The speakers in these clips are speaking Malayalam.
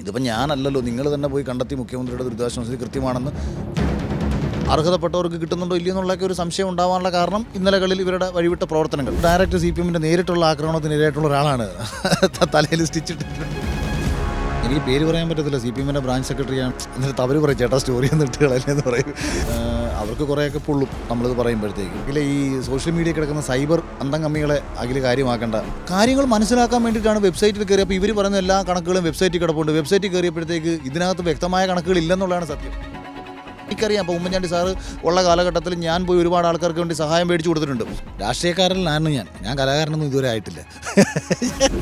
ഇതിപ്പോൾ ഞാനല്ലല്ലോ നിങ്ങൾ തന്നെ പോയി കണ്ടെത്തി മുഖ്യമന്ത്രിയുടെ ദുരിതാശ്വാസത്തിൽ കൃത്യമാണെന്ന് അർഹതപ്പെട്ടവർക്ക് കിട്ടുന്നുണ്ടോ ഇല്ലയോ എന്നുള്ളൊക്കെ ഒരു സംശയം ഉണ്ടാവാനുള്ള കാരണം ഇന്നലകളിൽ ഇവരുടെ വഴിവിട്ട പ്രവർത്തനങ്ങൾ. ഡയറക്റ്റ് സി പി എമ്മിന്റെ നേരിട്ടുള്ള ആക്രമണത്തിനിരയായിട്ടുള്ള ഒരാളാണ്. തലയിൽ സ്റ്റിച്ചിട്ടിട്ടുണ്ട് എനിക്ക് പേര് പറയാൻ പറ്റത്തില്ല. സി പി എമ്മിന്റെ ബ്രാഞ്ച് സെക്രട്ടറിയാണ്. എന്നിട്ട് അവർ പറയും ചേട്ടാ സ്റ്റോറി ഒന്നും ഇട്ടുകളല്ലേ എന്ന് പറയും. അവർക്ക് കുറേയൊക്കെ പൊള്ളും നമ്മളിത് പറയുമ്പോഴത്തേക്ക്. അഖില ഈ സോഷ്യൽ മീഡിയ കിടക്കുന്ന സൈബർ അന്തം കമ്മികളെ അഖിൽ കാര്യമാക്കേണ്ട. കാര്യങ്ങൾ മനസ്സിലാക്കാൻ വേണ്ടിയിട്ടാണ് വെബ്സൈറ്റിൽ കയറി അപ്പോൾ ഇവർ പറയുന്ന എല്ലാ കണക്കുകളും വെബ്സൈറ്റിൽ കിടപ്പുണ്ട്. വെബ്സൈറ്റിൽ കയറിയപ്പോഴത്തേക്ക് ഇതിനകത്ത് വ്യക്തമായ കണക്കുകൾ ഇല്ലെന്നുള്ളതാണ് സത്യം. എനിക്കറിയാം. അപ്പോൾ ഉമ്മൻചാണ്ടി സാറ് ഉള്ള കാലഘട്ടത്തിൽ ഞാൻ പോയി ഒരുപാട് ആൾക്കാർക്ക് വേണ്ടി സഹായം മേടിച്ചു കൊടുത്തിട്ടുണ്ട്. രാഷ്ട്രീയക്കാരനാണ് ഞാൻ. ഞാൻ കലാകാരനൊന്നും ഇതുവരെ ആയിട്ടില്ല.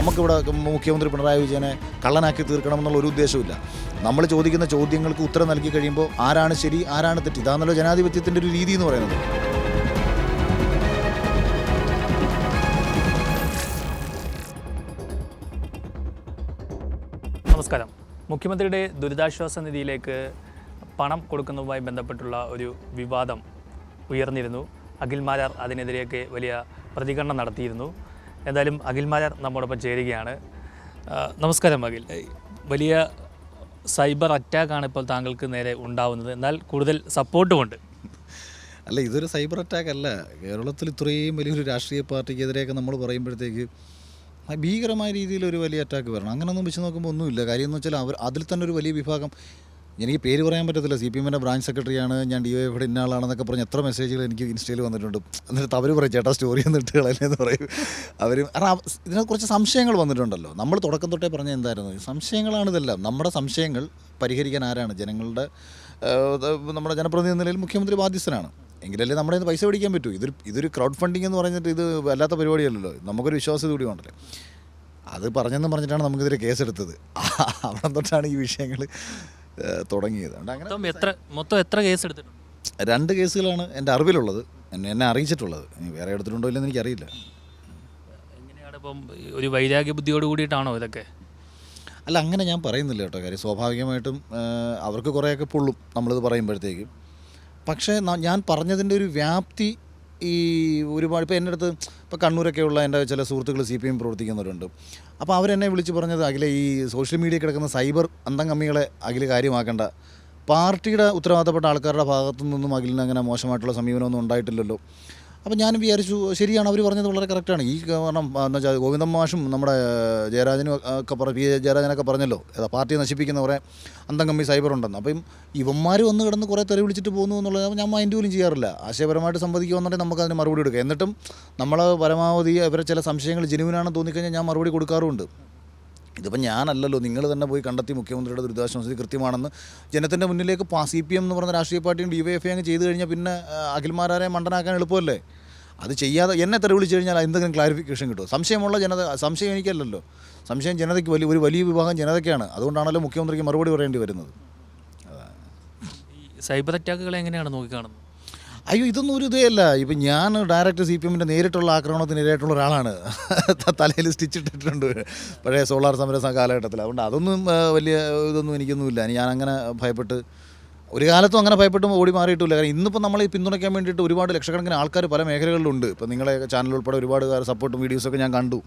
നമുക്കിവിടെ മുഖ്യമന്ത്രി പിണറായി വിജയനെ കള്ളനാക്കി തീർക്കണം എന്നുള്ള ഒരു ഉദ്ദേശമില്ല നമ്മൾ ചോദിക്കുന്ന ചോദ്യങ്ങൾക്ക് ഉത്തരം നൽകി കഴിയുമ്പോൾ ആരാണ് ശരി ആരാണ് തെറ്റ്? ഇതാണല്ലോ ജനാധിപത്യത്തിന്റെ ഒരു രീതി എന്ന് പറയുന്നത്. നമസ്കാരം. മുഖ്യമന്ത്രിയുടെ ദുരിതാശ്വാസ നിധിയിലേക്ക് പണം കൊടുക്കുന്നതുമായി ബന്ധപ്പെട്ടുള്ള ഒരു വിവാദം ഉയർന്നിരുന്നു. അഖിൽമാരാർ അതിനെതിരെയൊക്കെ വലിയ പ്രതികരണം നടത്തിയിരുന്നു. എന്തായാലും അഖിൽമാരാർ നമ്മോടൊപ്പം ചേരുകയാണ്. നമസ്കാരം അഖിൽ. വലിയ സൈബർ അറ്റാക്കാണ് ഇപ്പോൾ താങ്കൾക്ക് നേരെ ഉണ്ടാവുന്നത്. എന്നാൽ കൂടുതൽ സപ്പോർട്ടുമുണ്ട്. അല്ല ഇതൊരു സൈബർ അറ്റാക്ക് അല്ല കേരളത്തിൽ ഇത്രയും വലിയൊരു രാഷ്ട്രീയ പാർട്ടിക്കെതിരെയൊക്കെ നമ്മൾ പറയുമ്പോഴത്തേക്ക് ഭീകരമായ രീതിയിൽ ഒരു വലിയ അറ്റാക്ക് വരണം. അങ്ങനെയൊന്നും വെച്ച് നോക്കുമ്പോൾ ഒന്നുമില്ല. കാര്യം എന്ന് വെച്ചാൽ അവർ അതിൽ തന്നെ ഒരു വലിയ വിഭാഗം എനിക്ക് പേര് പറയാൻ പറ്റത്തില്ല. സി പി എമ്മിന്റെ ബ്രാഞ്ച് സെക്രട്ടറിയാണ്. ഞാൻ ഡി വൈ ആളാണെന്നൊക്കെ പറഞ്ഞ് എത്ര മെസ്സേജുകൾ എനിക്ക് ഇൻസ്റ്റയിൽ വന്നിട്ടുണ്ട്. എന്നിട്ട് അവർ പറയും ചേട്ടാ സ്റ്റോറി ഒന്ന് ഇട്ട് എന്ന് പറയും. അവർ കാരണം ഇതിനെക്കുറിച്ച് ഇതിനെ കുറച്ച് സംശയങ്ങൾ വന്നിട്ടുണ്ടല്ലോ. നമ്മൾ തുടക്കം തൊട്ടേ പറഞ്ഞ എന്തായിരുന്നു? സംശയങ്ങളാണ് ഇതെല്ലാം. നമ്മുടെ സംശയങ്ങൾ പരിഹരിക്കാൻ ആരാണ്? ജനങ്ങളുടെ നമ്മുടെ ജനപ്രതിനിധി നിലയിൽ മുഖ്യമന്ത്രി ബാധ്യസ്ഥനാണ്. എങ്കിലല്ലേ നമ്മുടെ പൈസ പിടിക്കാൻ പറ്റൂ. ഇതൊരു ഇതൊരു ക്രൗഡ് ഫണ്ടിങ് എന്ന് പറഞ്ഞിട്ട് ഇത് വല്ലാത്ത പരിപാടിയല്ലല്ലോ. നമുക്കൊരു വിശ്വാസ്യത കൂടി വേണ്ടല്ലേ? അത് പറഞ്ഞെന്ന് പറഞ്ഞിട്ടാണ് നമുക്കിതിൽ കേസെടുത്തത്. അവിടെ തൊട്ടാണ് ഈ വിഷയങ്ങൾ തുടങ്ങിയത് അങ്ങനെ എത്ര മൊത്തം എത്ര കേസ് എടുത്തിട്ടുണ്ട്? രണ്ട് കേസുകളാണ് എന്റെ അറിവിലുള്ളത്. എന്നെ എന്നെ അറിയിച്ചിട്ടുള്ളത്. ഇനി വേറെ എടുത്തിട്ടുണ്ടോ ഇല്ലെന്ന് എനിക്കറിയില്ല. എങ്ങനെയാണ് ഇപ്പം ഒരു വൈരാഗ്യ ബുദ്ധിയോട് കൂടിയിട്ടാണോ ഇതൊക്കെ? അല്ല അങ്ങനെ ഞാൻ പറയുന്നില്ല കേട്ടോ കാര്യം. സ്വാഭാവികമായിട്ടും അവർക്ക് കുറേയൊക്കെ പൊള്ളും നമ്മളിത് പറയുമ്പോഴത്തേക്കും. പക്ഷേ ഞാൻ പറഞ്ഞതിന്റെ ഒരു വ്യാപ്തി ഈ ഒരുപാട് ഇപ്പോൾ എന്റെ അടുത്ത് ഇപ്പോൾ കണ്ണൂരൊക്കെയുള്ള എന്റെ ചില സുഹൃത്തുക്കൾ സി പി എം പ്രവർത്തിക്കുന്നവരുണ്ട്. അപ്പോൾ അവരെന്നെ വിളിച്ച് പറഞ്ഞത് അഖിലെ ഈ സോഷ്യൽ മീഡിയ കിടക്കുന്ന സൈബർ അന്തം കമ്മികളെ അഖിൽ കാര്യമാക്കേണ്ട. പാർട്ടിയുടെ ഉത്തരവാദിത്തപ്പെട്ട ആൾക്കാരുടെ ഭാഗത്തു നിന്നും അഖിലിന് അങ്ങനെ മോശമായിട്ടുള്ള സമീപനമൊന്നും ഉണ്ടായിട്ടില്ലല്ലോ. അപ്പോൾ ഞാൻ വിചാരിച്ചു ശരിയാണ് അവർ പറഞ്ഞത് വളരെ കറക്റ്റാണ് ഈ കാരണം എന്താ വെച്ചാൽ ഗോവിന്ദൻ മാഷും നമ്മുടെ ജയരാജനും ഒക്കെ പറ പി ജയരാജനൊക്കെ പറഞ്ഞല്ലോ ഏതാ പാർട്ടിയെ നശിപ്പിക്കുന്ന കുറേ അന്തം കമ്മി സൈബർ ഉണ്ടെന്ന്. അപ്പം ഇവന്മാർ വന്ന് കിടന്ന് കുറേ തെറി വിളിച്ചിട്ട് പോകുന്നു എന്നുള്ളത് ഞാൻ മൈൻഡ് പോലും ചെയ്യാറില്ല. ആശയപരമായിട്ട് സംവദിക്കുമെന്നുണ്ടെങ്കിൽ നമുക്ക് അതിന് മറുപടി കൊടുക്കാം എന്നിട്ടും നമ്മൾ പരമാവധി അവരെ ചില സംശയങ്ങൾ ജനുവിനാണെന്ന് തോന്നിക്കഴിഞ്ഞാൽ ഞാൻ മറുപടി കൊടുക്കാറുമുണ്ട്. ഇതിപ്പോൾ ഞാനല്ലല്ലോ നിങ്ങൾ തന്നെ പോയി കണ്ടെത്തി മുഖ്യമന്ത്രിയുടെ ദുരിതാശ്വാസ കൃത്യമാണെന്ന് ജനത്തിന്റെ മുന്നിലേക്ക് സി പി എം എന്ന് പറഞ്ഞ രാഷ്ട്രീയ പാർട്ടിയും ഡി വൈ എഫ് അങ്ങ് ചെയ്ത് കഴിഞ്ഞാൽ പിന്നെ അഖിൽമാരെ മണ്ടനാക്കാൻ എളുപ്പമല്ലേ? അത് ചെയ്യാതെ എന്നെ തെറി വിളിച്ചു കഴിഞ്ഞാൽ എന്തെങ്കിലും ക്ലാരിഫിക്കേഷൻ കിട്ടും സംശയമുള്ള ജനത സംശയം എനിക്കല്ലല്ലോ. സംശയം ജനതയ്ക്ക് വലിയ ഒരു വലിയ വിഭാഗം ജനതയ്ക്കാണ്. അതുകൊണ്ടാണല്ലോ മുഖ്യമന്ത്രിക്ക് മറുപടി പറയേണ്ടി വരുന്നത്. സൈബർ അറ്റാക്കുകളെ എങ്ങനെയാണ് നോക്കിക്കാണുന്നത്? അയ്യോ ഇതൊന്നും ഒരു ഇതേയല്ല. ഇപ്പം ഞാൻ ഡയറക്റ്റ് സി പി എമ്മിന്റെ നേരിട്ടുള്ള ആക്രമണത്തിന് ഇരയായിട്ടുള്ള ഒരാളാണ് തലയിൽ സ്റ്റിച്ച് ഇട്ടിട്ടുണ്ട്. പഴയ സോളാർ സമര കാലഘട്ടത്തിൽ അതുകൊണ്ട് അതൊന്നും വലിയ ഇതൊന്നും എനിക്കൊന്നുമില്ല. ഞാൻ അങ്ങനെ ഭയപ്പെട്ട് ഒരു കാലത്തും അങ്ങനെ ഭയപ്പെട്ട് ഓടി മാറിയിട്ടില്ല. കാരണം ഇന്നിപ്പോൾ നമ്മളെ ഈ പിന്തുണയ്ക്കാൻ വേണ്ടിയിട്ട് ഒരുപാട് ലക്ഷക്കണക്കിന് ആൾക്കാർ പല മേഖലകളിലുണ്ട്. ഇപ്പോൾ നിങ്ങളെ ചാനൽ ഉൾപ്പെടെ ഒരുപാട് സപ്പോർട്ടും വീഡിയോസൊക്കെ ഞാൻ കണ്ടു.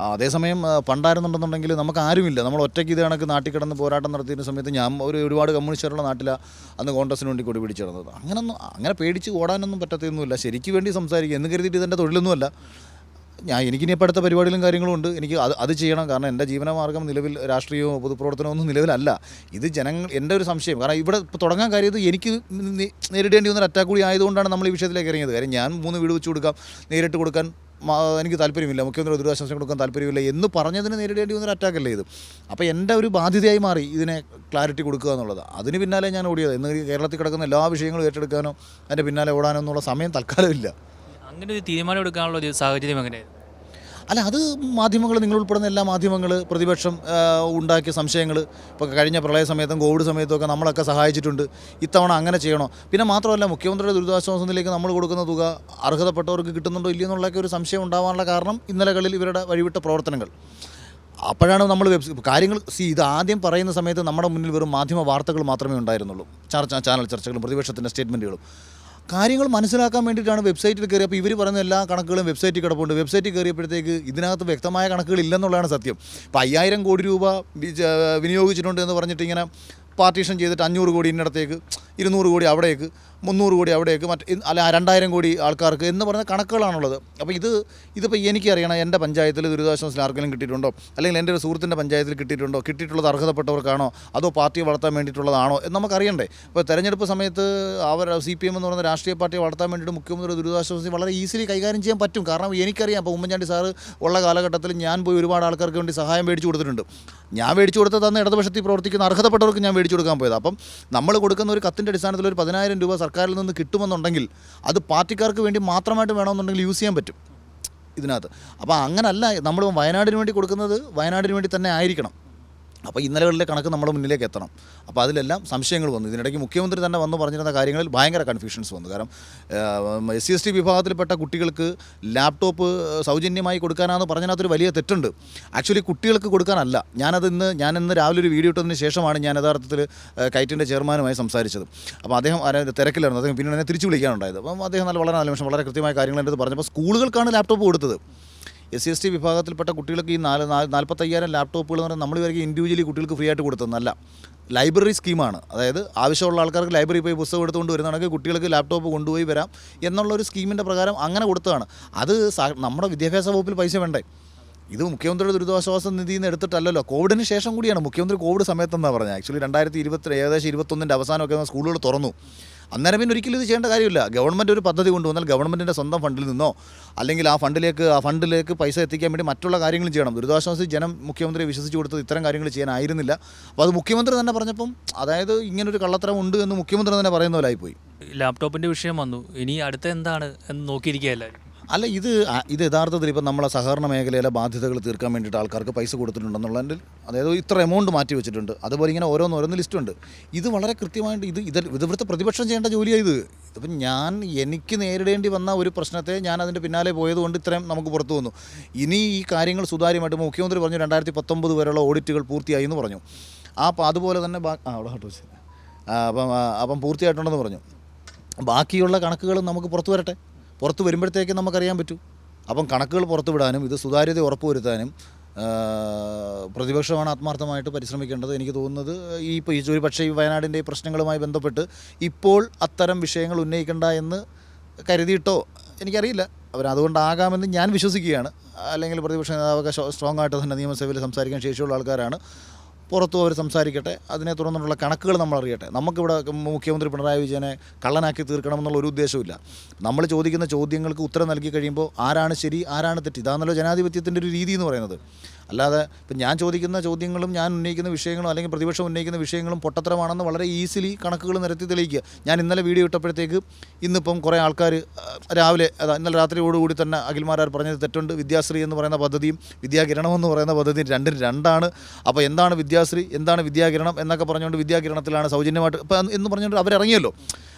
അതേസമയം പണ്ടായിരുന്നുണ്ടെന്നുണ്ടെങ്കിൽ നമുക്ക് ആരുമില്ല. നമ്മൾ ഒറ്റയ്ക്ക് ഇത് കണക്ക് നാട്ടിൽ കിടന്ന് പോരാട്ടം നടത്തിയിരുന്ന സമയത്ത് ഞാൻ ഒരു ഒരുപാട് കമ്മ്യൂണിസ്റ്റുകളുടെ നാട്ടിലാണ് അന്ന് കോൺഗ്രസിന് വേണ്ടി കൊടി പിടിച്ചു നടന്നത് അങ്ങനൊന്നും അങ്ങനെ പേടിച്ച് ഓടാനൊന്നും പറ്റത്തൊന്നുമില്ല. ശരിക്ക് വേണ്ടി സംസാരിക്കുക. എന്ന് കരുതിയിട്ട് ഇതെന്റെ തൊഴിലൊന്നുമല്ല. ഞാൻ എനിക്കിനി ഇപ്പോൾ അടുത്ത പരിപാടികളും കാര്യങ്ങളും ഉണ്ട്. എനിക്ക് അത് അത് ചെയ്യണം. കാരണം എന്റെ ജീവനമാർഗം നിലവിൽ രാഷ്ട്രീയവും പൊതുപ്രവർത്തനവും ഒന്നും നിലവിലല്ല. ഇത് ജനങ്ങൾ എന്റെ ഒരു സംശയം. കാരണം ഇവിടെ തുടങ്ങാൻ കാര്യം എനിക്ക് നേരിടേണ്ടി വന്ന അറ്റാക്ക് കൂടി ആയതുകൊണ്ടാണ് നമ്മൾ ഈ വിഷയത്തിലേക്ക് ഇറങ്ങിയത്. കാര്യം ഞാൻ മൂന്ന് വീട് വെച്ച് കൊടുക്കാം. നേരിട്ട് കൊടുക്കാൻ എനിക്ക് താല്പര്യമില്ല. മുഖ്യമന്ത്രി ദുരിതാശ്വാസം കൊടുക്കാൻ താല്പര്യമില്ല എന്ന് പറഞ്ഞതിന് നേരിടേണ്ടി വന്നൊരു അറ്റാക്കല്ലേ ഇത്? അപ്പോൾ എന്റെ ഒരു ബാധ്യതയായി മാറി ഇതിനെ ക്ലാരിറ്റി കൊടുക്കുക എന്നുള്ളത്. അതിന് പിന്നാലെ ഞാൻ ഓടിയത്. എന്ന് കേരളത്തിൽ കിടക്കുന്ന എല്ലാ വിഷയങ്ങളും ഏറ്റെടുക്കാനോ അതിന്റെ പിന്നാലെ ഓടാനോ എന്നുള്ള സമയം തൽക്കാലമില്ല അങ്ങനെ ഒരു തീരുമാനം എടുക്കാനുള്ള ഒരു സാഹചര്യം എങ്ങനെയായിരുന്നു? അല്ല അത് മാധ്യമങ്ങൾ നിങ്ങൾ ഉൾപ്പെടുന്ന എല്ലാ മാധ്യമങ്ങൾ പ്രതിപക്ഷം ഉണ്ടാക്കിയ സംശയങ്ങൾ ഇപ്പോൾ കഴിഞ്ഞ പ്രളയ സമയത്തും കോവിഡ് സമയത്തും ഒക്കെ നമ്മളൊക്കെ സഹായിച്ചിട്ടുണ്ട്. ഇത്തവണ അങ്ങനെ ചെയ്യണോ? പിന്നെ മാത്രമല്ല മുഖ്യമന്ത്രിയുടെ ദുരിതാശ്വാസ നിധിയിലേക്ക് നമ്മൾ കൊടുക്കുന്ന തുക അർഹതപ്പെട്ടവർക്ക് കിട്ടുന്നുണ്ടോ ഇല്ലയോ എന്നുള്ളൊക്കെ ഒരു സംശയം ഉണ്ടാവാനുള്ള കാരണം ഇന്നലകളിൽ ഇവരുടെ വഴിവിട്ട പ്രവർത്തനങ്ങൾ. അപ്പോഴാണ് നമ്മൾ വെബ് കാര്യങ്ങൾ സി ഇത് ആദ്യം പറയുന്ന സമയത്ത് നമ്മുടെ മുന്നിൽ വെറും മാധ്യമ വാർത്തകൾ മാത്രമേ ഉണ്ടായിരുന്നുള്ളൂ. ചർച്ച ചാനൽ ചർച്ചകളും പ്രതിപക്ഷത്തിന്റെ സ്റ്റേറ്റ്മെന്റുകളും. കാര്യങ്ങൾ മനസ്സിലാക്കാൻ വേണ്ടിയിട്ടാണ് വെബ്സൈറ്റിൽ കയറി. അപ്പോൾ ഇവർ പറയുന്ന എല്ലാ കണക്കുകളും വെബ്സൈറ്റിൽ കിടപ്പുണ്ട്. വെബ്സൈറ്റിൽ കയറിയപ്പോഴത്തേക്ക് ഇതിനകത്ത് വ്യക്തമായ കണക്കുകൾ ഇല്ലെന്നുള്ളതാണ് സത്യം. അപ്പോൾ അയ്യായിരം കോടി രൂപ വിനിയോഗിച്ചിട്ടുണ്ട് എന്ന് പറഞ്ഞിട്ട് ഇങ്ങനെ പാർട്ടീഷൻ ചെയ്തിട്ട് അഞ്ഞൂറ് കോടി ഇന്നിടത്തേക്ക് ഇരുന്നൂറ് കോടി അവിടേക്ക്. മുന്നൂറ് കോടി അവിടേക്ക് മറ്റ് അല്ല രണ്ടായിരം കോടി ആൾക്കാർക്ക് എന്ന് പറഞ്ഞ കണക്കുകളാണുള്ളത്. അപ്പോൾ ഇത് ഇതിപ്പോൾ എനിക്കറിയണം എന്റെ പഞ്ചായത്തിൽ ദുരിതാശ്വാസത്തിൽ ആർക്കെങ്കിലും കിട്ടിയിട്ടുണ്ടോ? അല്ലെങ്കിൽ എന്റെ ഒരു സുഹൃത്തിന്റെ പഞ്ചായത്തിൽ കിട്ടിയിട്ടുണ്ടോ? കിട്ടിയിട്ടുള്ളത് അർഹതപ്പെട്ടവർക്കാണോ? അതോ പാർട്ടി വളർത്താൻ വേണ്ടിയിട്ടുള്ളതാണോ? എന്ന് നമുക്കറിയണ്ടേ. അപ്പോൾ തെരഞ്ഞെടുപ്പ് സമയത്ത് അവർ സി പി എം എന്ന് പറയുന്ന രാഷ്ട്രീയ പാർട്ടിയെ വളർത്താൻ വേണ്ടിയിട്ട് മുഖ്യമന്ത്രി ദുരിതാശ്വാസത്തിൽ വളരെ ഈസിലി കൈകാര്യം ചെയ്യാൻ പറ്റും. കാരണം എനിക്കറിയാം അപ്പോൾ ഉമ്മൻചാണ്ടി സാറ് ഉള്ള കാലഘട്ടത്തിൽ ഞാൻ പോയി ഒരുപാട് ആൾക്കാർക്ക് വേണ്ടി സഹായം മേടിച്ചു കൊടുത്തിട്ടുണ്ട്. ഞാൻ മേടിച്ചു കൊടുത്തത് അന്ന് ഇടതുപക്ഷത്തിൽ പ്രവർത്തിക്കുന്ന അർഹതപ്പെട്ടവർക്ക് ഞാൻ മേടിച്ചു കൊടുക്കാൻ പോയത്. അപ്പം നമ്മൾ കൊടുക്കുന്ന ഒരു കത്തിന്റെ അടിസ്ഥാനത്തിൽ ഒരു പതിനായിരം രൂപ സർക്കാരിൽ നിന്ന് കിട്ടുമെന്നുണ്ടെങ്കിൽ അത് പാർട്ടിക്കാർക്ക് വേണ്ടി മാത്രമായിട്ട് വേണമെന്നുണ്ടെങ്കിൽ യൂസ് ചെയ്യാൻ പറ്റും. ഇതിനകത്ത്. അപ്പോൾ അങ്ങനല്ല നമ്മൾ വയനാടിന് വേണ്ടി കൊടുക്കുന്നത് വയനാടിന് വേണ്ടി തന്നെ ആയിരിക്കണം. അപ്പോൾ ഇന്നലകളിലെ കണക്ക് നമ്മുടെ മുന്നിലേക്ക് എത്തണം. അപ്പോൾ അതിലെല്ലാം സംശയങ്ങൾ വന്നു. ഇതിനിടയ്ക്ക് മുഖ്യമന്ത്രി തന്നെ വന്ന് പറഞ്ഞിരുന്ന കാര്യങ്ങളിൽ ഭയങ്കര കൺഫ്യൂഷൻസ് വന്നു. കാരണം എസ് സി എസ് ടി വിഭാഗത്തിൽപ്പെട്ട കുട്ടികൾക്ക് ലാപ്ടോപ്പ് സൗജന്യമായി കൊടുക്കാനാണെന്ന് പറഞ്ഞതിനകത്തൊരു വലിയ തെറ്റുണ്ട്. ആക്ച്വലി കുട്ടികൾക്ക് കൊടുക്കാനല്ല. ഞാനത് ഇന്ന് ഞാൻ രാവിലെ ഒരു വീഡിയോ ഇട്ടതിന് ശേഷമാണ് ഞാൻ യഥാർത്ഥത്തിൽ കൈറ്റിന്റെ ചെയർമാനുമായി സംസാരിച്ചത്. അപ്പോൾ അദ്ദേഹം തിരക്കിലായിരുന്നു. അദ്ദേഹം പിന്നീട് എന്നെ തിരിച്ചു വിളിക്കാനുണ്ടായത്. അപ്പം അദ്ദേഹം നല്ല വളരെ നല്ല നിമിഷം വളരെ കൃത്യമായ കാര്യങ്ങൾ എന്റെ പറഞ്ഞപ്പോൾ സ്കൂളുകൾക്കാണ് ലാപ്ടോപ്പ് കൊടുത്തത്. എസ് സി എസ് ടി വിഭാഗത്തിൽപ്പെട്ട കുട്ടികൾക്ക് ഈ നാല് നാൽപ്പത്തയ്യായിരം ലാപ്ടോപ്പുകൾ എന്ന് പറഞ്ഞാൽ നമ്മൾ വരെ ഇൻഡിവിജ്വലി കുട്ടികൾക്ക് ഫ്രീ ആയിട്ട് കൊടുത്തതെന്നല്ല ലൈബ്രറി സ്കീമാണ് അതായത് ആവശ്യമുള്ള ആൾക്കാർക്ക് ലൈബ്രറി പോയി പുസ്തകം എടുത്തുകൊണ്ട് വരുന്നതാണെങ്കിൽ കുട്ടികൾക്ക് ലാപ്ടോപ്പ് കൊണ്ടുപോയി വരാം എന്നുള്ള ഒരു സ്കീമിന്റെ പ്രകാരം അങ്ങനെ കൊടുത്തതാണ്. അത് നമ്മുടെ വിദ്യാഭ്യാസ വകുപ്പിൽ പൈസ വേണ്ടേ? ഇത് മുഖ്യമന്ത്രിയുടെ ദുരിതാശ്വാസ നിധിയിൽ നിന്ന് എടുത്തിട്ടല്ലല്ലോ. കോവിഡിന് ശേഷം കൂടിയാണ്. മുഖ്യമന്ത്രി കോവിഡ് സമയത്തെന്നാണ് പറഞ്ഞത്. ആക്ച്വലി രണ്ടായിരത്തി ഇരുപത്തി ഏകദേശം ഇരുപത്തൊന്നിന്റെ അവസാനമൊക്കെ സ്കൂളുകൾ തുറന്നു. അന്നേരം പിന്നെ ഒരിക്കലും ഇത് ചെയ്യേണ്ട കാര്യമില്ല. ഗവൺമെന്റ് ഒരു പദ്ധതി കൊണ്ടുവന്നാൽ ഗവൺമെന്റിന്റെ സ്വന്തം ഫണ്ടിൽ നിന്നോ അല്ലെങ്കിൽ ആ ഫണ്ടിലേക്ക് ആ ഫണ്ടിലേക്ക് പൈസ എത്തിക്കാൻ വേണ്ടി മറ്റുള്ള കാര്യങ്ങളും ചെയ്യണം. ദുരിതാശ്വാസ ജനം മുഖ്യമന്ത്രിയെ വിശ്വസിച്ച് കൊടുത്തത് ഇത്തരം കാര്യങ്ങൾ ചെയ്യാനായിരുന്നില്ല. അപ്പോൾ അത് മുഖ്യമന്ത്രി തന്നെ പറഞ്ഞപ്പം അതായത് ഇങ്ങനൊരു കള്ളത്തരം ഉണ്ട് എന്ന് മുഖ്യമന്ത്രി തന്നെ പറയുന്ന പോലെ ആയിപ്പോയി. ലാപ്ടോപ്പിന്റെ വിഷയം വന്നു. ഇനി അടുത്ത എന്താണ് എന്ന് നോക്കിയിരിക്കുക എല്ലാവരും. അല്ല ഇത് ഇത് യഥാർത്ഥത്തിൽ ഇപ്പം നമ്മളെ സഹകരണ മേഖലയിലെ ബാധ്യതകൾ തീർക്കാൻ വേണ്ടിയിട്ട് ആൾക്കാർക്ക് പൈസ കൊടുത്തിട്ടുണ്ടെന്നുള്ളതിൽ അതായത് ഇത്ര എമൗണ്ട് മാറ്റി വെച്ചിട്ടുണ്ട്. അതുപോലെ ഇങ്ങനെ ഓരോന്ന് ഓരോന്ന് ലിസ്റ്റുണ്ട് ഇത് വളരെ കൃത്യമായിട്ട് ഇത് ഇത് ഇതിവിടുത്തെ പ്രതിപക്ഷം ചെയ്യേണ്ട ജോലിയാണ് ഇത്. ഞാൻ എനിക്ക് നേരിടേണ്ടി വന്ന ഒരു പ്രശ്നത്തെ ഞാൻ അതിന്റെ പിന്നാലെ പോയതുകൊണ്ട് ഇത്രയും നമുക്ക് പുറത്തു വന്നു. ഇനി ഈ കാര്യങ്ങൾ സുതാര്യമായിട്ട് മുഖ്യമന്ത്രി പറഞ്ഞു രണ്ടായിരത്തി പത്തൊമ്പത് വരെയുള്ള ഓഡിറ്റുകൾ പൂർത്തിയായി എന്ന് പറഞ്ഞു. ആ അപ്പം അതുപോലെ തന്നെ അവിടെ അപ്പം അപ്പം പൂർത്തിയായിട്ടുണ്ടെന്ന് പറഞ്ഞു. ബാക്കിയുള്ള കണക്കുകളും നമുക്ക് പുറത്തു വരട്ടെ. പുറത്ത് വരുമ്പോഴത്തേക്ക് നമുക്കറിയാൻ പറ്റൂ. അപ്പം കണക്കുകൾ പുറത്തുവിടാനും ഇത് സുതാര്യത ഉറപ്പുവരുത്താനും പ്രതിപക്ഷമാണ് ആത്മാർത്ഥമായിട്ട് പരിശ്രമിക്കേണ്ടത് എനിക്ക് തോന്നുന്നത്. ഈ ഇപ്പോൾ ഈ ഒരു പക്ഷേ ഈ വയനാടിന്റെ പ്രശ്നങ്ങളുമായി ബന്ധപ്പെട്ട് ഇപ്പോൾ അത്തരം വിഷയങ്ങൾ ഉന്നയിക്കണ്ട എന്ന് കരുതിയിട്ടോ എനിക്കറിയില്ല. അവരതുകൊണ്ടാകാമെന്ന് ഞാൻ വിശ്വസിക്കുകയാണ്. അല്ലെങ്കിൽ പ്രതിപക്ഷ നേതാവൊക്കെ സ്ട്രോങ് ആയിട്ട് തന്നെ നിയമസഭയിൽ സംസാരിക്കാൻ ശേഷിയുള്ള ആൾക്കാരാണ്. പുറത്തും അവർ സംസാരിക്കട്ടെ. അതിനെ തുടർന്നുള്ള കണക്കുകൾ നമ്മൾ അറിയട്ടെ. നമുക്കിവിടെ മുഖ്യമന്ത്രി പിണറായി വിജയനെ കള്ളനാക്കി തീർക്കണമെന്നുള്ള ഒരു ഉദ്ദേശമില്ല നമ്മൾ ചോദിക്കുന്ന ചോദ്യങ്ങൾക്ക് ഉത്തരം നൽകി കഴിയുമ്പോൾ ആരാണ് ശരി ആരാണ് തെറ്റ്? ഇതാണല്ലോ ജനാധിപത്യത്തിന്റെ ഒരു രീതി എന്ന് പറയുന്നത്. അല്ലാതെ ഇപ്പം ഞാൻ ചോദിക്കുന്ന ചോദ്യങ്ങളും ഞാൻ ഉന്നയിക്കുന്ന വിഷയങ്ങളും അല്ലെങ്കിൽ പ്രതിപക്ഷം ഉന്നയിക്കുന്ന വിഷയങ്ങളും പൊട്ടത്തരമാണെന്ന് വളരെ ഈസിലി കണക്കുകൾ നിരത്തി തെളിയിക്കുക. ഞാൻ ഇന്നലെ വീഡിയോ ഇട്ടപ്പോഴത്തേക്ക് ഇന്നിപ്പം കുറേ ആൾക്കാർ രാവിലെ അതാ ഇന്നലെ രാത്രിയോടുകൂടി തന്നെ അഖിൽമാരാർ പറഞ്ഞത് തെറ്റുണ്ട്. വിദ്യാശ്രീ എന്ന് പറയുന്ന പദ്ധതിയും വിദ്യാകിരണം എന്ന് പറയുന്ന പദ്ധതിയും രണ്ടും രണ്ടാണ്. അപ്പോൾ എന്താണ് വിദ്യാശ്രീ എന്താണ് വിദ്യാകിരണം എന്നൊക്കെ പറഞ്ഞുകൊണ്ട് വിദ്യാകിരണത്തിലാണ് സൗജന്യമായിട്ട് ഇപ്പം എന്ന് പറഞ്ഞുകൊണ്ട് അവരിറങ്ങിയല്ലോ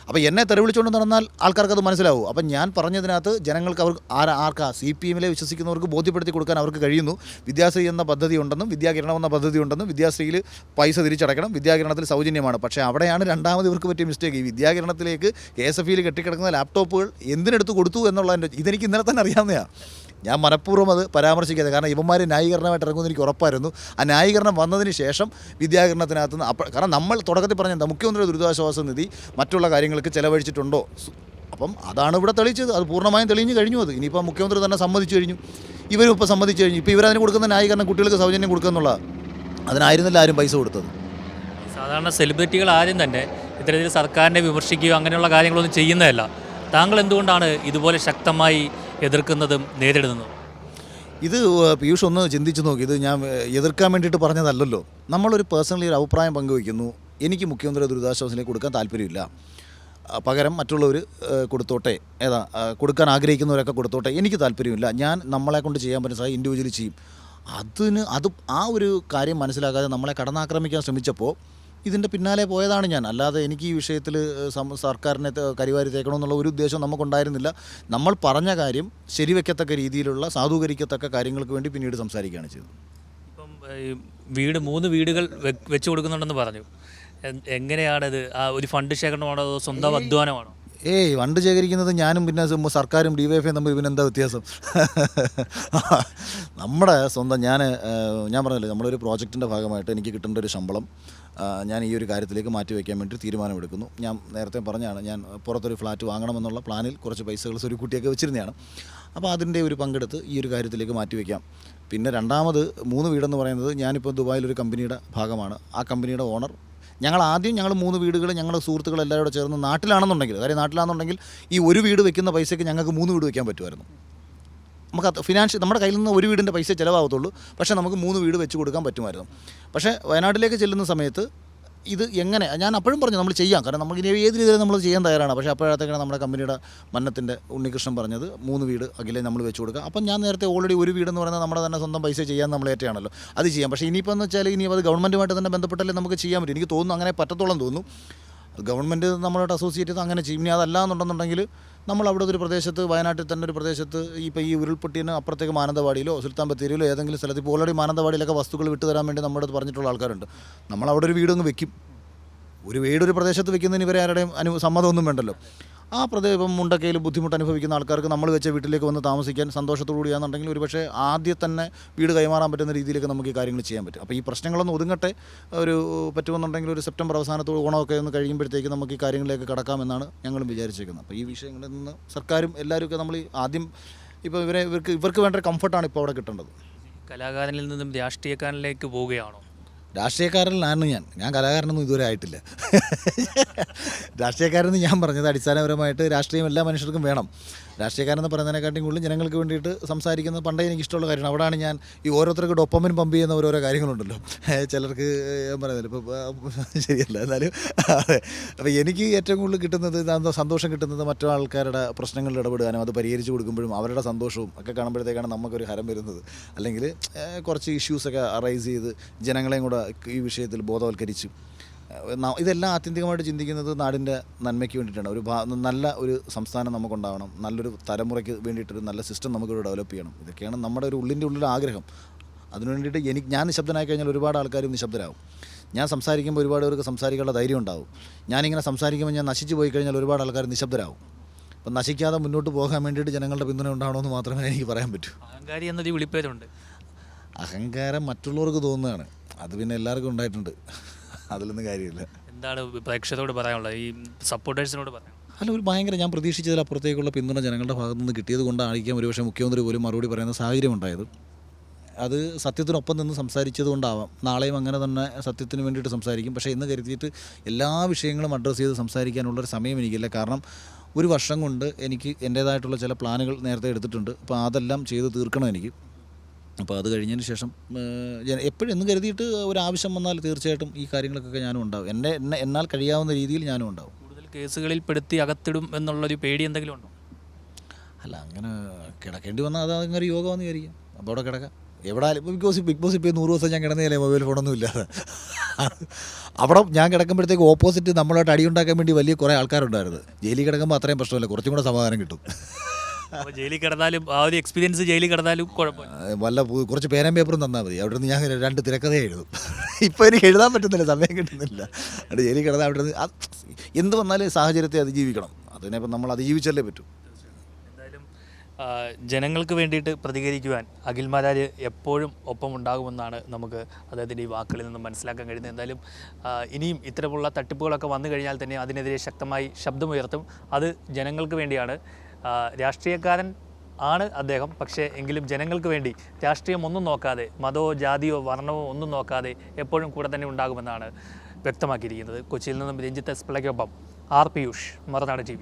അപ്പോൾ എന്നെ തെരവിളിച്ചുകൊണ്ട് നടന്നാൽ ആൾക്കാർക്ക് അത് മനസ്സിലാവും. അപ്പം ഞാൻ പറഞ്ഞതിനകത്ത് ജനങ്ങൾക്ക് അവർ ആരാ ആർക്കാ സി പി എമ്മിലെ വിശ്വസിക്കുന്നവർക്ക് ബോധ്യപ്പെടുത്തി കൊടുക്കാൻ അവർക്ക് കഴിയുന്നു. വിദ്യാശ്രീ എന്ന പദ്ധതി ഉണ്ടെന്നും വിദ്യാകിരണം എന്ന പദ്ധതി ഉണ്ടെന്നും വിദ്യാശ്രീയിൽ പൈസ തിരിച്ചടക്കണം വിദ്യാകിരണത്തിൽ സൗജന്യമാണ്. പക്ഷേ അവിടെയാണ് രണ്ടാമത് ഇവർക്ക് പറ്റിയ മിസ്റ്റേക്ക് ഈ വിദ്യാകിരണത്തിലേക്ക് കെ എസ് എഫ് ഇയിൽ കെട്ടിക്കിടക്കുന്ന ലാപ്ടോപ്പുകൾ എന്തിനെടുത്ത് കൊടുത്തു എന്നുള്ളതിന്റെ ഇതെനിക്ക് ഇന്നലെ തന്നെ അറിയാവുന്നതാണ്. ഞാൻ മനഃപൂർവം അത് പരാമർശിക്കാതെ കാരണം ഇവന്മാർ ന്യായീകരണമായിട്ട് ഇറങ്ങുമെന്ന് എനിക്ക് ഉറപ്പായിരുന്നു. ആ ന്യായീകരണം വന്നതിന് ശേഷം വിദ്യാകരണത്തിനകത്ത് നിന്ന് കാരണം നമ്മൾ തുടക്കത്തിൽ പറഞ്ഞ മുഖ്യമന്ത്രി ദുരിതാശ്വാസ നിധി മറ്റുള്ള കാര്യങ്ങൾക്ക് ചിലവഴിച്ചിട്ടുണ്ടോ? അപ്പം അതാണ് ഇവിടെ തെളിയിച്ചത്. അത് പൂർണമായും തെളിഞ്ഞു കഴിഞ്ഞു അത്. ഇനിയിപ്പോൾ മുഖ്യമന്ത്രി തന്നെ സമ്മതിച്ചു കഴിഞ്ഞു. ഇവരും ഇപ്പോൾ സമ്മതിച്ചു കഴിഞ്ഞു. ഇപ്പോൾ ഇവരതിന് കൊടുക്കുന്ന ന്യായീകരണം കുട്ടികൾക്ക് സൗജന്യം കൊടുക്കുക എന്നുള്ളതാണ് അതിനായിരുന്നില്ല ആരും പൈസ കൊടുത്തത്. സാധാരണ സെലിബ്രിറ്റികൾ ആരും തന്നെ ഇത്തരത്തിൽ സർക്കാരിനെ വിമർശിക്കുകയോ അങ്ങനെയുള്ള കാര്യങ്ങളൊന്നും ചെയ്യുന്നതല്ല. താങ്കൾ എന്തുകൊണ്ടാണ് ഇതുപോലെ ശക്തമായി എതിർക്കുന്നതും നേരിടുന്നതും? ഇത് പീയൂഷ് ഒന്ന് ചിന്തിച്ചു നോക്കി. ഇത് ഞാൻ എതിർക്കാൻ വേണ്ടിയിട്ട് പറഞ്ഞതല്ലല്ലോ. നമ്മളൊരു പേഴ്സണലി ഒരു അഭിപ്രായം പങ്കുവയ്ക്കുന്നു. എനിക്ക് മുഖ്യമന്ത്രി ദുരിതാശ്വാസത്തിലേക്ക് കൊടുക്കാൻ താല്പര്യമില്ല. പകരം മറ്റുള്ളവർ കൊടുത്തോട്ടെ. ഏതാ കൊടുക്കാൻ ആഗ്രഹിക്കുന്നവരൊക്കെ കൊടുത്തോട്ടെ. എനിക്ക് താല്പര്യമില്ല. ഞാൻ നമ്മളെ കൊണ്ട് ചെയ്യാൻ പറ്റുന്ന സഹായം ഇൻഡിവിജ്വലി ചെയ്യും. അതിന് അത് ആ ഒരു കാര്യം മനസ്സിലാക്കാതെ നമ്മളെ കടന്നാക്രമിക്കാൻ ശ്രമിച്ചപ്പോൾ ഇതിന്റെ പിന്നാലെ പോയതാണ് ഞാൻ. അല്ലാതെ എനിക്ക് ഈ വിഷയത്തിൽ സർക്കാരിനെ കരിവാരി തേക്കണമെന്നുള്ള ഒരു ഉദ്ദേശം നമുക്കുണ്ടായിരുന്നില്ല. നമ്മൾ പറഞ്ഞ കാര്യം ശരിവെക്കത്തക്ക രീതിയിലുള്ള സാധൂകരിക്കത്തക്ക കാര്യങ്ങൾക്ക് വേണ്ടി പിന്നീട് സംസാരിക്കുകയാണ് ചെയ്തത്. ഇപ്പം വീട് മൂന്ന് വീടുകൾ വെച്ചു കൊടുക്കുന്നുണ്ടെന്ന് പറഞ്ഞു. എങ്ങനെയാണത്? ആ ഒരു ഫണ്ട് ശേഖരണമാണോ അതോ സ്വന്തം അധ്വാനമാണോ? ഏയ് വണ്ട് ശേഖരിക്കുന്നത് ഞാനും പിന്നെ സർക്കാരും ഡി വൈ എഫും തമ്മിൽ പിന്നെ എന്താ വ്യത്യാസം? നമ്മുടെ സ്വന്തം ഞാൻ ഞാൻ പറഞ്ഞില്ലേ നമ്മളൊരു പ്രോജക്റ്റിന്റെ ഭാഗമായിട്ട് എനിക്ക് കിട്ടേണ്ട ഒരു ശമ്പളം ഞാൻ ഈ ഒരു കാര്യത്തിലേക്ക് മാറ്റി വയ്ക്കാൻ വേണ്ടി തീരുമാനമെടുക്കുന്നു. ഞാൻ നേരത്തെ പറഞ്ഞാണ് ഞാൻ പുറത്തൊരു ഫ്ലാറ്റ് വാങ്ങണമെന്നുള്ള പ്ലാനിൽ കുറച്ച് പൈസകൾ സ്വരുക്കൂട്ടിയൊക്കെ വെച്ചിരുന്നതാണ്. അപ്പോൾ അതിന്റെ ഒരു പങ്കെടുത്ത് ഈ ഒരു കാര്യത്തിലേക്ക് മാറ്റി വയ്ക്കാം. പിന്നെ രണ്ടാമത് മൂന്ന് വീടെന്ന് പറയുന്നത് ഞാനിപ്പോൾ ദുബായിലൊരു കമ്പനിയുടെ ഭാഗമാണ്. ആ കമ്പനിയുടെ ഓണർ ഞങ്ങൾ ആദ്യം ഞങ്ങൾ മൂന്ന് വീടുകൾ ഞങ്ങളുടെ സുഹൃത്തുക്കൾ എല്ലാവരും ചേർന്ന് നാട്ടിലാണെന്നുണ്ടെങ്കിൽ കാര്യം നാട്ടിലാണെന്നുണ്ടെങ്കിൽ ഈ ഒരു വീട് വെക്കുന്ന പൈസയ്ക്ക് ഞങ്ങൾക്ക് മൂന്ന് വീട് വെക്കാൻ പറ്റുമായിരുന്നു. നമുക്ക് ഫിനാൻഷ്യൽ നമ്മുടെ കയ്യിൽ നിന്ന് ഒരു വീടിന്റെ പൈസ ചിലവാകത്തുള്ളൂ. പക്ഷേ നമുക്ക് മൂന്ന് വീട് വെച്ച് കൊടുക്കാൻ പറ്റുമായിരുന്നു. പക്ഷേ വയനാട്ടിലേക്ക് ചെല്ലുന്ന സമയത്ത് ഇത് എങ്ങനെ ഞാൻ അപ്പോഴും പറഞ്ഞു നമ്മൾ ചെയ്യാം. കാരണം നമുക്ക് ഇനി ഏത് രീതിയിൽ നമ്മൾ ചെയ്യാൻ തയ്യാറാണ്. പക്ഷേ അപ്പോഴത്തേക്കാണ് നമ്മുടെ കമ്പനിയുടെ മന്നത്തിന്റെ ഉണ്ണികൃഷ്ണൻ പറഞ്ഞത് മൂന്ന് വീട് അഖിലെ നമ്മൾ വെച്ച് കൊടുക്കുക. അപ്പം ഞാൻ നേരത്തെ ഓൾറെഡി ഒരു വീടെന്ന് പറയുന്നത് നമ്മുടെ തന്നെ സ്വന്തം പൈസ ചെയ്യാൻ നമ്മൾ ഏറ്റയാണല്ലോ. അത് ചെയ്യാം. പക്ഷേ ഇനിയിപ്പോൾ എന്ന് വെച്ചാൽ ഇനി അത് ഗവൺമെന്റുമായിട്ട് തന്നെ ബന്ധപ്പെട്ടല്ലേ നമുക്ക് ചെയ്യാൻ പറ്റും. എനിക്ക് തോന്നുന്നു അങ്ങനെ പറ്റത്തോളം തോന്നുന്നു. ഗവൺമെന്റ് നമ്മളോട് അസോസിയേറ്റ് ചെയ്ത് അങ്ങനെ ചെയ്യും. ഇനി അതല്ല എന്നുണ്ടെന്നുണ്ടെങ്കിൽ നമ്മൾ അവിടെ ഒരു പ്രദേശത്ത് വയനാട്ടിൽ തന്നെ ഒരു പ്രദേശത്ത് ഇപ്പോൾ ഈ ഉരുൾപൊട്ടിന് അപ്പുറത്തേക്ക് മാനന്തവാടിയിലോ സുൽത്താൻ ബത്തേരിയിലോ ഏതെങ്കിലും സ്ഥലത്ത് ഇപ്പോൾ ഓൾറെഡി മാനന്തവാടിയിലൊക്കെ വസ്തുക്കൾ വിട്ടുതരാൻ വേണ്ടി നമ്മുടെ പറഞ്ഞിട്ടുള്ള ആൾക്കാരുണ്ട്. നമ്മൾ അവിടെ ഒരു വീടൊന്ന് വെക്കും. ഒരു വീട് ഒരു പ്രദേശത്ത് വെക്കുന്നതിന് ഇവരെ ആരുടെയും അനു സമ്മതമൊന്നും വേണ്ടല്ലോ. ആ പ്രദേശം മുണ്ടക്കയിൽ ബുദ്ധിമുട്ട് അനുഭവിക്കുന്ന ആൾക്കാർക്ക് നമ്മൾ വെച്ച വീട്ടിലേക്ക് വന്ന് താമസിക്കാൻ സന്തോഷത്തോടു കൂടിയാണെന്നുണ്ടെങ്കിൽ ഒരു പക്ഷേ ആദ്യം തന്നെ വീട് കൈമാറാൻ പറ്റുന്ന രീതിയിലേക്ക് നമുക്ക് ഈ കാര്യങ്ങൾ ചെയ്യാൻ പറ്റും. അപ്പോൾ ഈ പ്രശ്നങ്ങളൊന്ന് ഒതുങ്ങട്ടെ ഒരു പറ്റുമെന്നുണ്ടെങ്കിൽ ഒരു സെപ്റ്റംബർ അവസാനത്തോട് ഓണമൊക്കെ ഒന്ന് കഴിയുമ്പോഴത്തേക്ക് നമുക്ക് ഈ കാര്യങ്ങളിലേക്ക് കടക്കാമെന്നാണ് ഞങ്ങളും വിചാരിച്ചിരിക്കുന്നത്. അപ്പോൾ ഈ വിഷയങ്ങളിൽ നിന്ന് സർക്കാരും എല്ലാവരുമൊക്കെ നമ്മൾ ആദ്യം ഇപ്പോൾ ഇവരെ ഇവർക്ക് ഇവർക്ക് വേണ്ട കംഫർട്ടാണ് ഇപ്പോൾ അവിടെ കിട്ടേണ്ടത്. കലാകാരനിൽ നിന്നും രാഷ്ട്രീയക്കാരനിലേക്ക് പോവുകയാണോ? രാഷ്ട്രീയക്കാരനിലാണ് ഞാൻ. ഞാൻ കലാകാരനൊന്നും ഇതുവരെ ആയിട്ടില്ല. രാഷ്ട്രീയക്കാരെന്ന് ഞാൻ പറഞ്ഞത് അടിസ്ഥാനപരമായിട്ട് രാഷ്ട്രീയം എല്ലാ മനുഷ്യർക്കും വേണം. രാഷ്ട്രീയക്കാരെന്ന് പറയുന്നതിനെക്കാട്ടിയും കൂടുതൽ ജനങ്ങൾക്ക് വേണ്ടിയിട്ട് സംസാരിക്കുന്നത് പണ്ടേ എനിക്ക് ഇഷ്ടമുള്ള കാര്യമാണ്. അവിടെയാണ് ഞാൻ ഈ ഓരോരുത്തർക്ക് ഡൊപ്പമിൻ പമ്പ് ചെയ്യുന്ന ഓരോരോ കാര്യങ്ങളുണ്ടല്ലോ. ചിലർക്ക് ഞാൻ പറയുന്നില്ല. ഇപ്പോൾ ശരിയല്ല. എന്നാലും അതെ. അപ്പോൾ എനിക്ക് ഏറ്റവും കൂടുതൽ കിട്ടുന്നത് സന്തോഷം കിട്ടുന്നത് മറ്റു ആൾക്കാരുടെ പ്രശ്നങ്ങളിൽ ഇടപെടാനും അത് പരിഹരിച്ച് കൊടുക്കുമ്പോഴും അവരുടെ സന്തോഷവും ഒക്കെ കാണുമ്പോഴത്തേക്കാണ് നമുക്കൊരു ഹരം വരുന്നത്. അല്ലെങ്കിൽ കുറച്ച് ഇഷ്യൂസൊക്കെ അറൈസ് ചെയ്ത് ജനങ്ങളെയും കൂടെ ഈ വിഷയത്തിൽ ബോധവൽക്കരിച്ച്. ഇതെല്ലാം ആത്യന്തികമായിട്ട് ചിന്തിക്കുന്നത് നാടിന്റെ നന്മയ്ക്ക് വേണ്ടിയിട്ടാണ്. ഒരു നല്ല ഒരു സംസ്ഥാനം നമുക്കുണ്ടാവണം. നല്ലൊരു തലമുറയ്ക്ക് വേണ്ടിയിട്ടൊരു നല്ല സിസ്റ്റം നമുക്കിവിടെ ഡെവലപ്പ് ചെയ്യണം. ഇതൊക്കെയാണ് നമ്മുടെ ഒരു ഉള്ളിന്റെ ഉള്ളിൽ ആഗ്രഹം. അതിനു വേണ്ടിയിട്ട് എനിക്ക് ഞാൻ നിശബ്ദനായി കഴിഞ്ഞാൽ ഒരുപാട് ആൾക്കാരും നിശബ്ദരാകും. ഞാൻ സംസാരിക്കുമ്പോൾ ഒരുപാട് പേർക്ക് സംസാരിക്കാനുള്ള ധൈര്യം ഉണ്ടാവും. ഞാനിങ്ങനെ സംസാരിക്കുമ്പോൾ ഞാൻ നശിച്ചു പോയി കഴിഞ്ഞാൽ ഒരുപാട് ആൾക്കാർ നിശബ്ദരാകും. അപ്പം നശിക്കാതെ മുന്നോട്ട് പോകാൻ വേണ്ടിയിട്ട് ജനങ്ങളുടെ പിന്തുണ ഉണ്ടാവണമെന്ന് മാത്രമേ എനിക്ക് പറയാൻ പറ്റൂ. അഹങ്കാരി എന്നൊരു വിളിപ്പേരുണ്ട്. അഹങ്കാരം മറ്റുള്ളവർക്ക് തോന്നുന്നതാണ് അത് പിന്നെ എല്ലാവർക്കും ഉണ്ടായിട്ടുണ്ട്. അതിലൊന്നും കാര്യമില്ല. എന്താണ് പ്രേക്ഷകരോട് പറയാനുള്ളത്? ഈ സപ്പോർട്ടേഴ്സിനോട് പറയാം അല്ല ഒരു ഭയങ്കര ഞാൻ പ്രതീക്ഷിച്ചതിലപ്പുറത്തേക്കുള്ള പിന്തുണ ജനങ്ങളുടെ ഭാഗത്തു നിന്ന് കിട്ടിയത് കൊണ്ടായിരിക്കാം ഒരുപക്ഷെ മുഖ്യമന്ത്രി പോലും മറുപടി പറയുന്ന സാഹചര്യം ഉണ്ടായത്. അത് സത്യത്തിനൊപ്പം നിന്ന് സംസാരിച്ചത് കൊണ്ടാവാം. നാളെയും അങ്ങനെ തന്നെ സത്യത്തിന് വേണ്ടിയിട്ട് സംസാരിക്കും. പക്ഷേ ഇന്ന് കരുതിയിട്ട് എല്ലാ വിഷയങ്ങളും അഡ്രസ്സ് ചെയ്ത് സംസാരിക്കാനുള്ളൊരു സമയം എനിക്കില്ല. കാരണം ഒരു വർഷം കൊണ്ട് എനിക്ക് എന്റേതായിട്ടുള്ള ചില പ്ലാനുകൾ നേരത്തെ എടുത്തിട്ടുണ്ട്. അപ്പോൾ അതെല്ലാം ചെയ്ത് തീർക്കണം എനിക്ക്. അപ്പോൾ അത് കഴിഞ്ഞതിന് ശേഷം ഞാൻ എപ്പോഴും എന്ന് കരുതിയിട്ട് ഒരു ആവശ്യം വന്നാൽ തീർച്ചയായിട്ടും ഈ കാര്യങ്ങൾക്കൊക്കെ ഞാനും ഉണ്ടാവും. എന്നെ എന്നെ എന്നാൽ കഴിയാവുന്ന രീതിയിൽ ഞാനും ഉണ്ടാവും. കൂടുതൽ കേസുകളിൽ പെടുത്തി അകത്തിടും എന്നുള്ളൊരു പേടി എന്തെങ്കിലും ഉണ്ടോ? അല്ല അങ്ങനെ കിടക്കേണ്ടി വന്നാൽ അത് അങ്ങനെ യോഗമെന്ന് വിചാരിക്കാം. അപ്പോൾ അവിടെ കിടക്കാം. എവിടെ ആയാലും ബിഗ് ബോസ് ബിഗ് ബോസ് ഇപ്പോൾ നൂറ് ദിവസം ഞാൻ കിടന്നില്ലേ മൊബൈൽ ഫോണൊന്നും ഇല്ലാതെ. അവിടെ ഞാൻ കിടക്കുമ്പോഴത്തേക്ക് ഓപ്പോസിറ്റ് നമ്മളായിട്ട് അടിയുണ്ടാക്കാൻ വേണ്ടി വലിയ കുറേ ആൾക്കാരുണ്ടായിരുന്നു. ജയിലിൽ കിടക്കുമ്പോൾ അത്രയും പ്രശ്നമില്ല. കുറച്ചും കൂടെ സമാധാനം കിട്ടും. ജയിലിൽ കിടന്നാലും ആ ഒരു എക്സ്പീരിയൻസ് ജയിലിൽ കിടന്നാലും കുഴപ്പമില്ല. വല്ല പു- കുറച്ച് പേരും പേപ്പറും തന്നാൽ മതി. അവിടെ നിന്ന് ഞാൻ രണ്ട് തിരക്കഥ എഴുതും. ഇപ്പോൾ എനിക്ക് എഴുതാൻ പറ്റുന്നില്ല സമയം കിട്ടുന്നില്ല. അവിടെ ജയിലിൽ കിടന്നാൽ അവിടെ നിന്ന് അത് എന്ത് വന്നാലും സാഹചര്യത്തെ അതിജീവിക്കണം. അതിനെ ഇപ്പം നമ്മൾ അതിജീവിച്ചല്ലേ പറ്റൂ. എന്തായാലും ആ, ജനങ്ങൾക്ക് വേണ്ടിയിട്ട് പ്രതികരിക്കുവാൻ അഖിൽമാരാർ എപ്പോഴും ഒപ്പം ഉണ്ടാകുമെന്നാണ് നമുക്ക് അദ്ദേഹത്തിന്റെ ഈ വാക്കുകളിൽ നിന്ന് മനസ്സിലാക്കാൻ കഴിയുന്നത്. എന്തായാലും ആ, ഇനിയും ഇത്തരമുള്ള തട്ടിപ്പുകളൊക്കെ വന്നു കഴിഞ്ഞാൽ തന്നെ അതിനെതിരെ ശക്തമായി ശബ്ദമുയർത്തും. അത് ജനങ്ങൾക്ക് വേണ്ടിയാണ്. രാഷ്ട്രീയക്കാരൻ ആണ് അദ്ദേഹം. പക്ഷേ എങ്കിലും ജനങ്ങൾക്ക് വേണ്ടി രാഷ്ട്രീയം ഒന്നും നോക്കാതെ മതമോ ജാതിയോ വർണമോ ഒന്നും നോക്കാതെ എപ്പോഴും കൂടെ തന്നെ ഉണ്ടാകുമെന്നാണ് വ്യക്തമാക്കിയിരിക്കുന്നത്. കൊച്ചിയിൽ നിന്നും രഞ്ജിത്ത് എസ് പിള്ളയ്ക്കൊപ്പം ആർ പിയൂഷ് മറുനാട് ടി